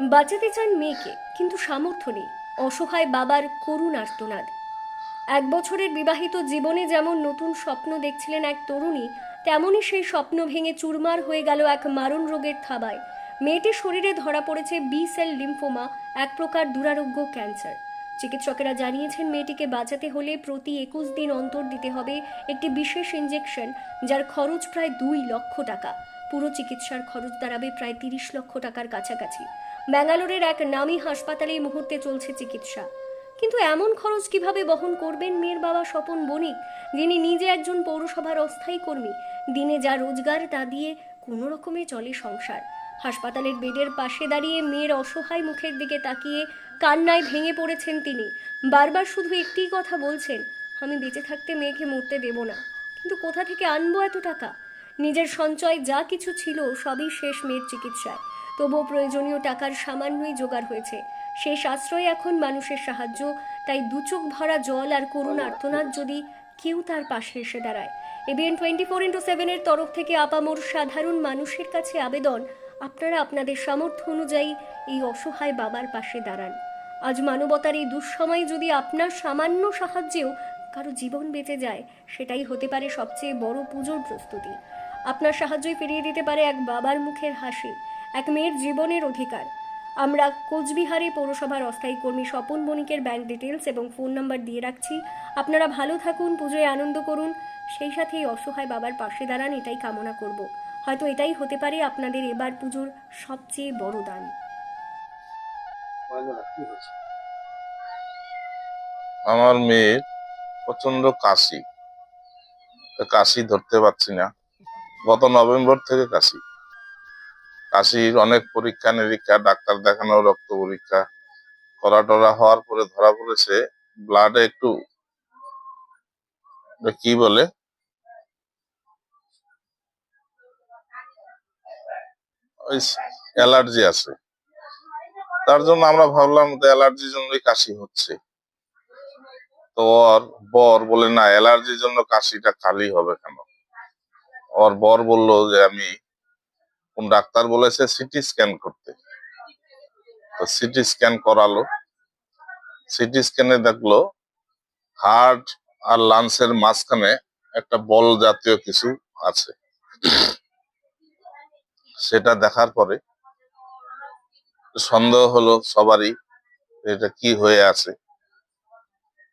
বাঁচাতে চান মেয়েকে, কিন্তু সামর্থ্য নেই। অসহায় বাবার করুণ আর্তনাদ। এক বছরের বিবাহিত জীবনে যেমন নতুন স্বপ্ন দেখছিলেন এক তরুণী, তেমনই সেই স্বপ্ন ভেঙে চুরমার হয়ে গেল এক মারণ রোগের থাবায়। মেয়েটির শরীরে ধরা পড়েছে বি সেল লিম্ফোমা এক প্রকার দুরারোগ্য ক্যান্সার। চিকিৎসকেরা জানিয়েছেন মেয়েটিকে বাঁচাতে হলে প্রতি একুশ দিন অন্তর দিতে হবে একটি বিশেষ ইঞ্জেকশন যার খরচ প্রায় দুই লক্ষ টাকা। পুরো চিকিৎসার খরচ দাঁড়াবে প্রায় তিরিশ লক্ষ টাকার কাছাকাছি। ব্যাঙ্গালোরের এক নামী হাসপাতালে এই মুহূর্তে চলছে চিকিৎসা। কিন্তু এমন খরচ কীভাবে বহন করবেন মেয়ের বাবা স্বপন বণিক, যিনি নিজে একজন পৌরসভার অস্থায়ী কর্মী, দিনে যা রোজগার তা দিয়ে কোনো রকমে চলে সংসার। হাসপাতালের বেডের পাশে দাঁড়িয়ে মেয়ের অসহায় মুখের দিকে তাকিয়ে কান্নায় ভেঙে পড়েছেন তিনি। বারবার শুধু একটিই কথা বলছেন, আমি বেঁচে থাকতে মেয়েকে মরতে দেব না, কিন্তু কোথা থেকে আনব এত টাকা? নিজের সঞ্চয় যা কিছু ছিল সবই শেষ মেয়ের চিকিৎসায়। তবুও প্রয়োজনীয় টাকার সামান্যই জোগাড় হয়েছে। শেষ আশ্রয় এখন মানুষের সাহায্য, তাই দুচোখ ভরা জল আর করুণ আর্তনাদ যদি কেউ তার পাশে এসে দাঁড়ায়। এবিএন টোয়েন্টি ফোর ইন্টু সেভেনের তরফ থেকে আপামোর সাধারণ মানুষের কাছে আবেদন, আপনারা আপনাদের সামর্থ্য অনুযায়ী এই অসহায় বাবার পাশে দাঁড়ান। আজ মানবতার এই দুঃসময়ে যদি আপনার সামান্য সাহায্যেও কারও জীবন বেঁচে যায়, সেটাই হতে পারে সবচেয়ে বড় পুজোর প্রস্তুতি। আপনার সাহায্যই ফিরিয়ে দিতে পারে এক বাবার মুখের হাসি, এক মেয়ের জীবনের অধিকার। আমরা কোচবিহারে পৌরসভার অস্থায়ী কর্মী স্বপন বণিকের ব্যাংক ডিটেলস এবং ফোন নাম্বার দিয়ে রাখছি। আপনারা ভালো থাকুন, পুজোয় আনন্দ করুন। সেই সাথে এই অসহায় বাবার পাশে দাঁড়ান, এটাই কামনা করব। হয়তো এটাই হতে পারে আপনাদের এবার পুজোর সবচেয়ে বড় দান। আমার মেয়ের প্রচণ্ড কাশি। কাশি ধরতে পারছি না। গত নভেম্বর থেকে কাশি। কাশির অনেক পরীক্ষা, নিরীক্ষা, ডাক্তার দেখানো, রক্ত পরীক্ষা করা টরা হওয়ার পরে ধরা পড়েছে ব্লাডে একটু কি বলে? অ্যালার্জি আছে। তার জন্য আমরা ভাবলাম অ্যালার্জির জন্যই কাশি হচ্ছে। তো ওর বর বলে, না, অ্যালার্জির জন্য কাশিটা খালি হবে কেন? ওর বর বলল যে, আমি কোন ডাক্তার বলেছে সিটি স্ক্যান করতে। তো সিটি স্ক্যান করালো। সিটি স্ক্যানে দেখল, হার্ট আর লাংসের মাঝখানে একটা বল জাতীয় কিছু আছে। সেটা দেখার পরে সন্দেহ হলো সবারই এটা কি হয়ে আছে।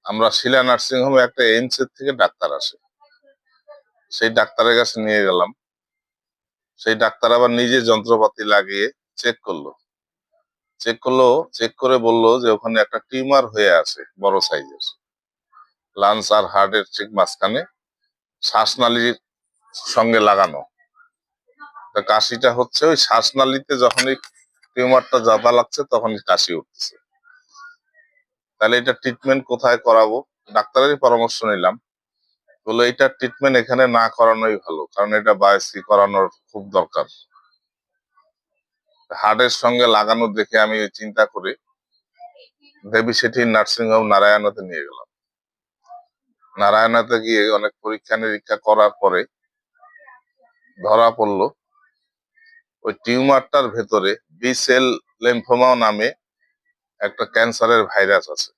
আমরা শিলা নার্সিং হোমে একটা এইমস এর থেকে ডাক্তার আসে। সেই ডাক্তারের কাছে নিয়ে গেলাম। সেই ডাক্তার আবার নিজে যন্ত্রপাতি লাগিয়ে চেক করল। চেক করল চেক করে বলল যে ওখানে একটা টিউমার হয়ে আছে, বড় সাইজের লাংস আর হার্টের ঠিক মাঝখানে শ্বাসনালীর সঙ্গে লাগানো। কাশিটা হচ্ছে ওই শ্বাসনালীতে যখনই টিউমারটা জাদা লাগছে তখনই কাশি উঠছে। তাহলে এটা ট্রিটমেন্ট কোথায় করাবো? ডাক্তারেরই পরামর্শ নিলাম। বলল এটা ট্রিটমেন্ট এখানে না করানোই ভালো, কারণ এটা বায়োসি করানোর খুব দরকার। হার্টের সঙ্গে লাগানো দেখে আমি চিন্তা করে দেবী সেঠি নার্সিং হোম নারায়ণতে নিয়ে গেলাম। নারায়ণাতে গিয়ে অনেক পরীক্ষা নিরীক্ষা করার পরে ধরা পড়ল, ওই টিউমারটার ভেতরে বি সেল লিম্ফোমা নামে একটা ক্যান্সারের ভাইরাস আছে।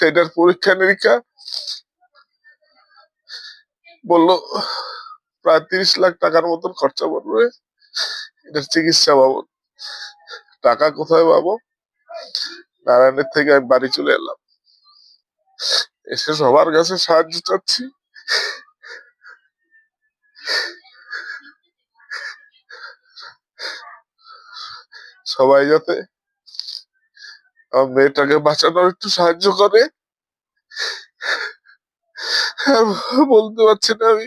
সেটার পরীক্ষা নিরীক্ষা বলল, প্রায় তিরিশ লাখ টাকার মতন খরচা পড়বে। এটার চিকিৎসা বাবদ। টাকা কোথায় পাবো? নারায়ণের থেকে আমি বাড়ি চলে এলাম। এসে সবার কাছে সাহায্য চাচ্ছি। সবাই যাতে আমার মেয়েটাকে বাঁচানোর একটু সাহায্য করে। হ্যাঁ, বলতে পারছি না আমি।